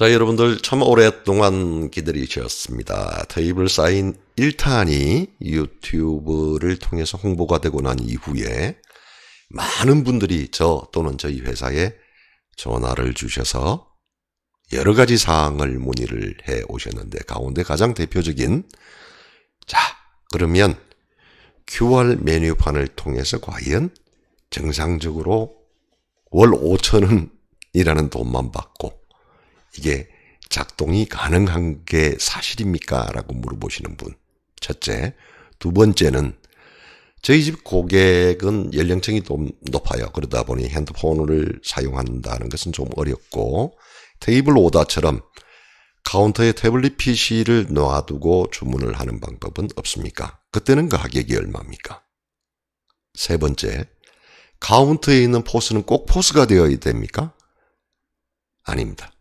자, 여러분들 참 오랫동안 기다리셨습니다. 테이블 사인 1탄이 유튜브를 통해서 홍보가 되고 난 이후에 많은 분들이 저 또는 저희 회사에 전화를 주셔서 여러 가지 사항을 문의를 해 오셨는데 가운데 가장 대표적인 자, 그러면 QR 메뉴판을 통해서 과연 정상적으로 월 5천원이라는 돈만 받고 이게 작동이 가능한 게 사실입니까? 라고 물어보시는 분. 첫째. 두 번째는 저희 집 고객은 연령층이 좀 높아요. 그러다 보니 핸드폰을 사용한다는 것은 좀 어렵고 테이블 오다처럼 카운터에 태블릿 PC를 놔두고 주문을 하는 방법은 없습니까? 그때는 가격이 얼마입니까? 세 번째, 카운터에 있는 포스는 꼭 포스가 되어야 됩니까? 아닙니다.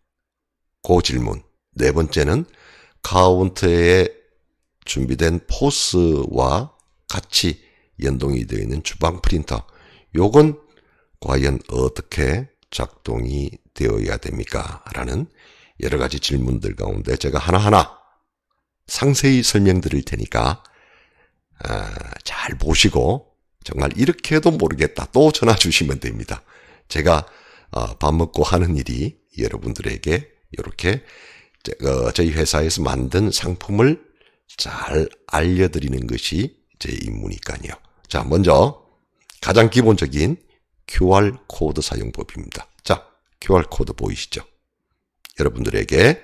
그 질문. 네 번째는 카운터에 준비된 포스와 같이 연동이 되어 있는 주방 프린터. 요건 과연 어떻게 작동이 되어야 됩니까? 라는 여러 가지 질문들 가운데 제가 하나하나 상세히 설명드릴 테니까 아, 잘 보시고 정말 이렇게 해도 모르겠다 또 전화 주시면 됩니다. 제가 어, 밥 먹고 하는 일이 여러분들에게 이렇게 어, 저희 회사에서 만든 상품을 잘 알려드리는 것이 제 임무니까요. 자, 먼저 가장 기본적인 QR 코드 사용법입니다. 자, QR 코드 보이시죠? 여러분들에게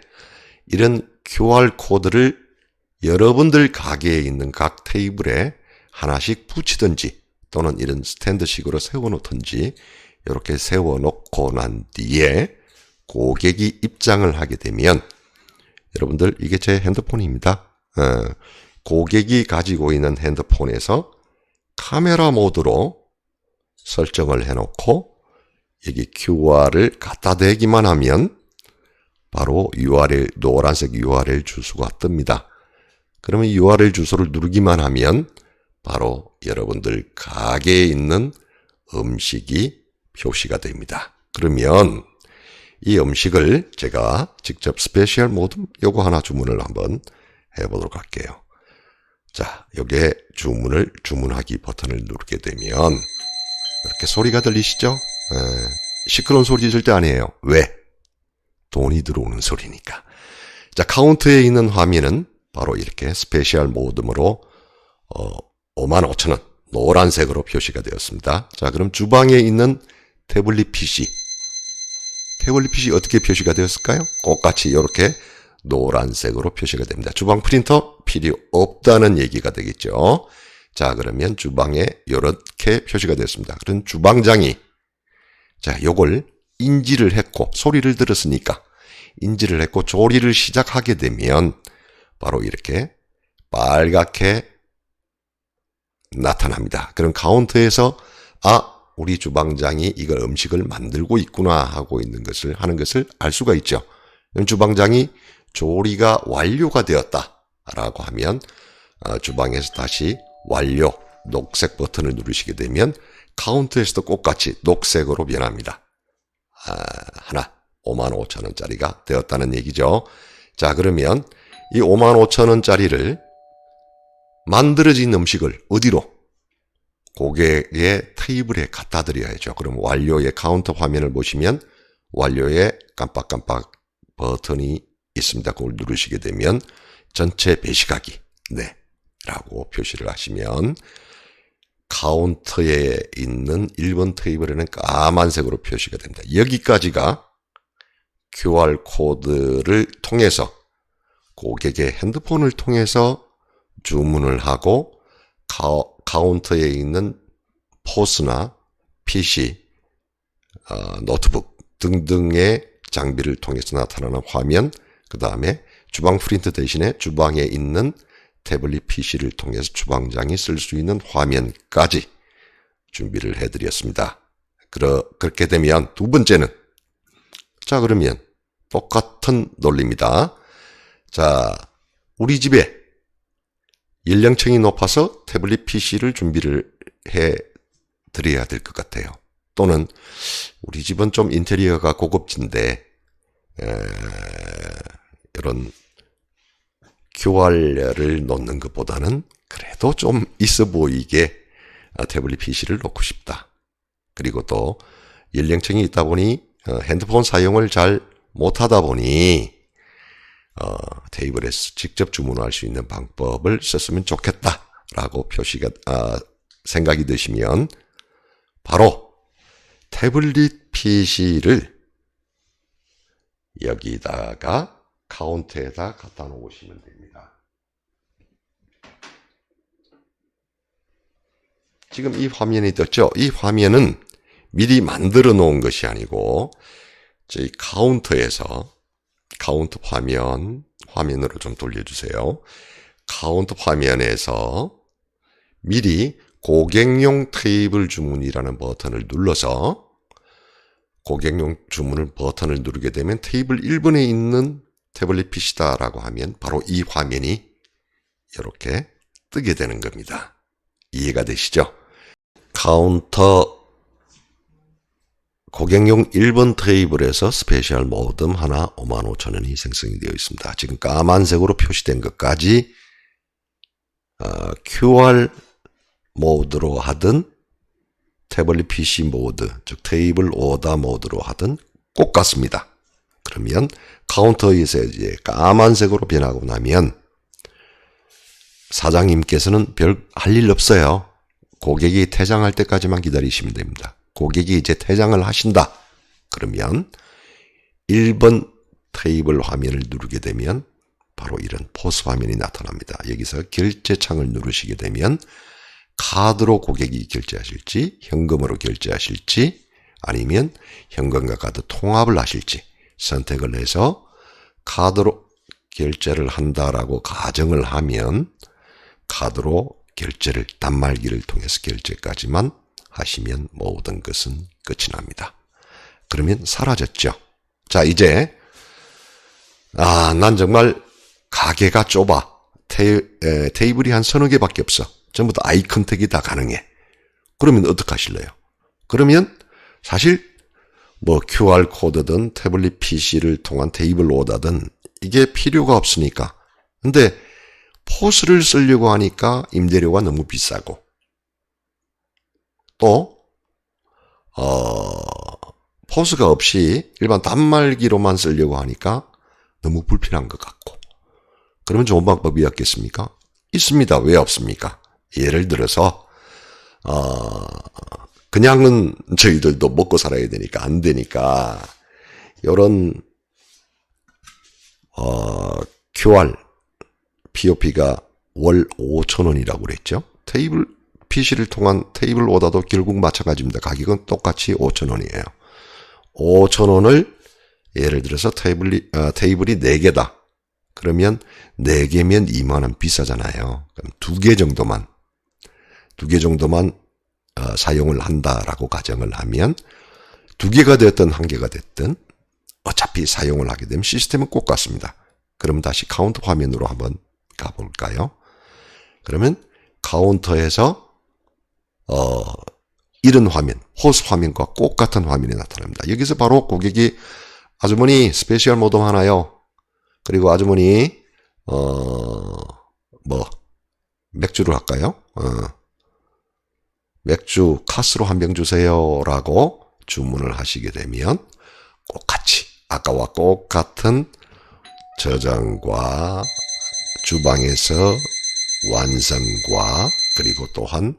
이런 QR 코드를 여러분들 가게에 있는 각 테이블에 하나씩 붙이든지 또는 이런 스탠드식으로 세워놓든지 이렇게 세워놓고 난 뒤에 고객이 입장을 하게 되면 여러분들 이게 제 핸드폰입니다. 어, 고객이 가지고 있는 핸드폰에서 카메라 모드로 설정을 해놓고 여기 QR을 갖다 대기만 하면 바로 URL 노란색 URL 주소가 뜹니다. 그러면 URL 주소를 누르기만 하면 바로 여러분들 가게에 있는 음식이 표시가 됩니다. 그러면 이 음식을 제가 직접 스페셜 모드 요거 하나 주문을 한번 해보도록 할게요. 자, 여기에 주문을 주문하기 버튼을 누르게 되면 이렇게 소리가 들리시죠? 에, 시끄러운 소리 절대 아니에요. 왜? 돈이 들어오는 소리니까. 자, 카운트에 있는 화면은 바로 이렇게 스페셜 모드로 어, 55,000원 노란색으로 표시가 되었습니다. 자, 그럼 주방에 있는 태블릿 PC PC 어떻게 표시가 되었을까요? 똑같이 이렇게 노란색으로 표시가 됩니다. 주방 프린터 필요 없다는 얘기가 되겠죠. 자, 그러면 주방에 이렇게 표시가 되었습니다. 그런 주방장이 자, 요걸 인지를 했고 소리를 들었으니까 인지를 했고 조리를 시작하게 되면 바로 이렇게 빨갛게 나타납니다. 그럼 카운터에서 아 우리 주방장이 이걸 음식을 만들고 있구나 하고 있는 것을 하는 것을 알 수가 있죠. 주방장이 조리가 완료가 되었다라고 하면 어, 주방에서 다시 완료 녹색 버튼을 누르시게 되면 카운트에서도 똑같이 녹색으로 변합니다. 아, 하나 5만 5천 원짜리가 되었다는 얘기죠. 자 그러면 이 5만 5천 원짜리를 만들어진 음식을 어디로 고객의 테이블에 갖다 드려야죠. 그럼 완료의 카운터 화면을 보시면 완료의 깜빡깜빡 버튼이 있습니다. 그걸 누르시게 되면 전체 배시가기 네 라고 표시를 하시면 카운터에 있는 1번 테이블에는 까만색으로 표시가 됩니다. 여기까지가 QR 코드를 통해서 고객의 핸드폰을 통해서 주문을 하고 카운터에 있는 포스나 PC, 어, 노트북 등등의 장비를 통해서 나타나는 화면, 그 다음에 주방 프린트 대신에 주방에 있는 태블릿 PC를 통해서 주방장이 쓸 수 있는 화면까지 준비를 해드렸습니다. 그러, 그렇게 되면 두 번째는 자 그러면 똑같은 논리입니다. 자 우리 집에 연령층이 높아서 태블릿 PC를 준비를 해 드려야 될 것 같아요. 또는 우리 집은 좀 인테리어가 고급진데 에, 그런 QR을 놓는 것보다는 그래도 좀 있어 보이게 아, 태블릿 PC를 놓고 싶다. 그리고 또 연령층이 있다 보니 어, 핸드폰 사용을 잘 못하다 보니 어, 테이블에서 직접 주문할 수 있는 방법을 썼으면 좋겠다라고 표시가 아, 생각이 드시면 바로 태블릿 PC를 여기다가 카운트에다 갖다 놓으시면 됩니다. 지금 이 화면이 떴죠? 이 화면은 미리 만들어 놓은 것이 아니고 저희 카운터에서 카운터 화면 화면으로 좀 돌려주세요. 카운터 화면에서 미리 고객용 테이블 주문이라는 버튼을 눌러서 고객용 주문을 버튼을 누르게 되면 테이블 1번에 있는 태블릿 PC다라고 하면 바로 이 화면이 이렇게 뜨게 되는 겁니다. 이해가 되시죠? 카운터 고객용 1번 테이블에서 스페셜 모듬 하나 55,000원이 생성이 되어 있습니다. 지금 까만색으로 표시된 것까지 어, QR 모드로 하든 태블릿 PC 모드, 즉 테이블 오더 모드로 하든 꼭 같습니다. 그러면 카운터에서 이제 까만색으로 변하고 나면 사장님께서는 별 할 일 없어요. 고객이 퇴장할 때까지만 기다리시면 됩니다. 고객이 이제 퇴장을 하신다. 그러면 1번 테이블 화면을 누르게 되면 바로 이런 포스 화면이 나타납니다. 여기서 결제 창을 누르시게 되면 카드로 고객이 결제하실지 현금으로 결제하실지 아니면 현금과 카드 통합을 하실지 선택을 해서 카드로 결제를 한다라고 가정을 하면 카드로 결제를 단말기를 통해서 결제까지만 하시면 모든 것은 끝이 납니다. 그러면 사라졌죠. 자, 이제 아, 난 정말 가게가 좁아. 테, 에, 테이블이 한 서너 개밖에 없어. 전부 다 아이 컨택이 다 가능해. 그러면 어떡하실래요? 그러면 사실 뭐 QR코드든 태블릿 PC를 통한 테이블 오다든 이게 필요가 없으니까. 근데 포스를 쓰려고 하니까 임대료가 너무 비싸고 또 어, 포스가 없이 일반 단말기로만 쓰려고 하니까 너무 불편한 것 같고 그러면 좋은 방법이 없겠습니까? 있습니다. 왜 없습니까? 예를 들어서 어, 그냥은 저희들도 먹고 살아야 되니까 안 되니까 이런 어, QR POP가 월 5천 원이라고 그랬죠. 테이블 PC를 통한 테이블 오다도 결국 마찬가지입니다. 가격은 똑같이 5천 원이에요. 5천 원을 예를 들어서 테이블이 어, 테이블이 4개다. 그러면 4개면 2만 원 비싸잖아요. 그럼 2개 정도만 두개 정도만 어, 사용을 한다라고 가정을 하면 두 개가 됐든 한 개가 됐든 어차피 사용을 하게 되면 시스템은 꼭 같습니다. 그럼 다시 카운터 화면으로 한번 가볼까요? 그러면 카운터에서 어, 이런 화면, 호스 화면과 꼭 같은 화면이 나타납니다. 여기서 바로 고객이 아주머니 스페셜 모드 하나요. 그리고 아주머니 어, 뭐 맥주를 할까요? 어, 맥주 카스로 한 병 주세요라고 주문을 하시게 되면 꼭 같이 아까와 꼭 같은 저장과 주방에서 완성과 그리고 또한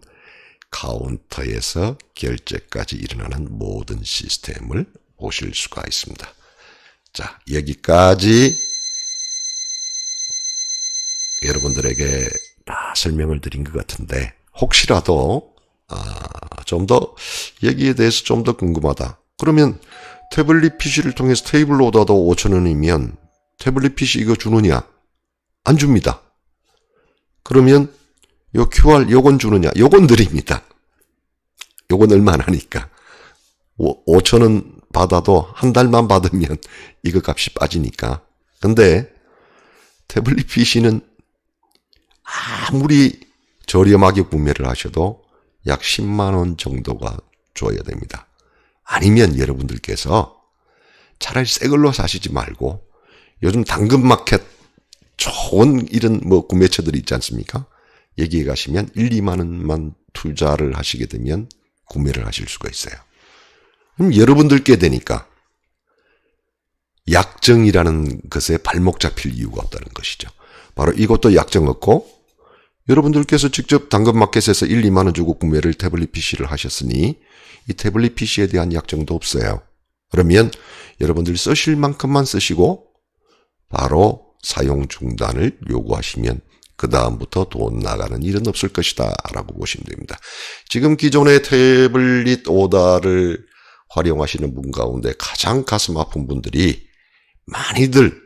카운터에서 결제까지 일어나는 모든 시스템을 보실 수가 있습니다. 자, 여기까지 여러분들에게 다 설명을 드린 것 같은데 혹시라도 아, 좀 더 여기에 대해서 좀 더 궁금하다. 그러면 태블릿 PC를 통해서 테이블 오더도 5천 원이면 태블릿 PC 이거 주느냐? 안 줍니다. 그러면 요 QR 요건 주느냐? 요건 드립니다. 요건 얼마나 하니까. 5천 원 받아도 한 달만 받으면 이거 값이 빠지니까. 근데 태블릿 PC는 아무리 저렴하게 구매를 하셔도 약 10만 원 정도가 줘야 됩니다. 아니면 여러분들께서 차라리 새 걸로 사시지 말고 요즘 당근마켓 좋은 이런 뭐 구매처들이 있지 않습니까? 여기에 가시면 1, 2만 원만 투자를 하시게 되면 구매를 하실 수가 있어요. 그럼 여러분들께 되니까 약정이라는 것에 발목 잡힐 이유가 없다는 것이죠. 바로 이것도 약정 없고 여러분들께서 직접 당근마켓에서 1, 2만 원 주고 구매를 태블릿 PC를 하셨으니 이 태블릿 PC에 대한 약정도 없어요. 그러면 여러분들 쓰실 만큼만 쓰시고 바로 사용 중단을 요구하시면 그 다음부터 돈 나가는 일은 없을 것이다 라고 보시면 됩니다. 지금 기존의 태블릿 오다를 활용하시는 분 가운데 가장 가슴 아픈 분들이 많이들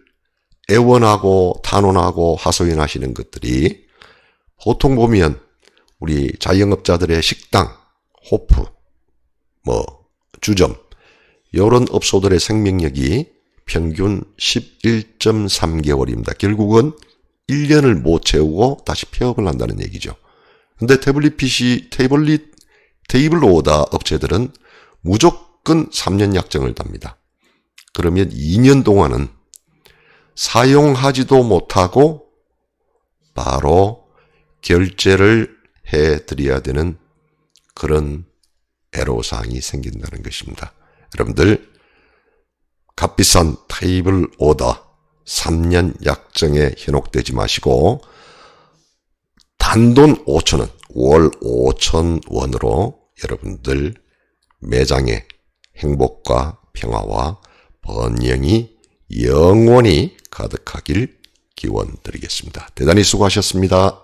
애원하고 탄원하고 하소연하시는 것들이 보통 보면 우리 자영업자들의 식당, 호프, 뭐 주점 이런 업소들의 생명력이 평균 11.3개월입니다. 결국은 1년을 못 채우고 다시 폐업을 한다는 얘기죠. 근데 태블릿 PC, 태블릿, 테이블 오다 업체들은 무조건 3년 약정을 답니다. 그러면 2년 동안은 사용하지도 못하고 바로 결제를 해 드려야 되는 그런 애로사항이 생긴다는 것입니다. 여러분들 값비싼 테이블 오더 3년 약정에 현혹되지 마시고 단돈 5천원, 월 5천원으로 여러분들 매장에 행복과 평화와 번영이 영원히 가득하길 기원 드리겠습니다. 대단히 수고하셨습니다.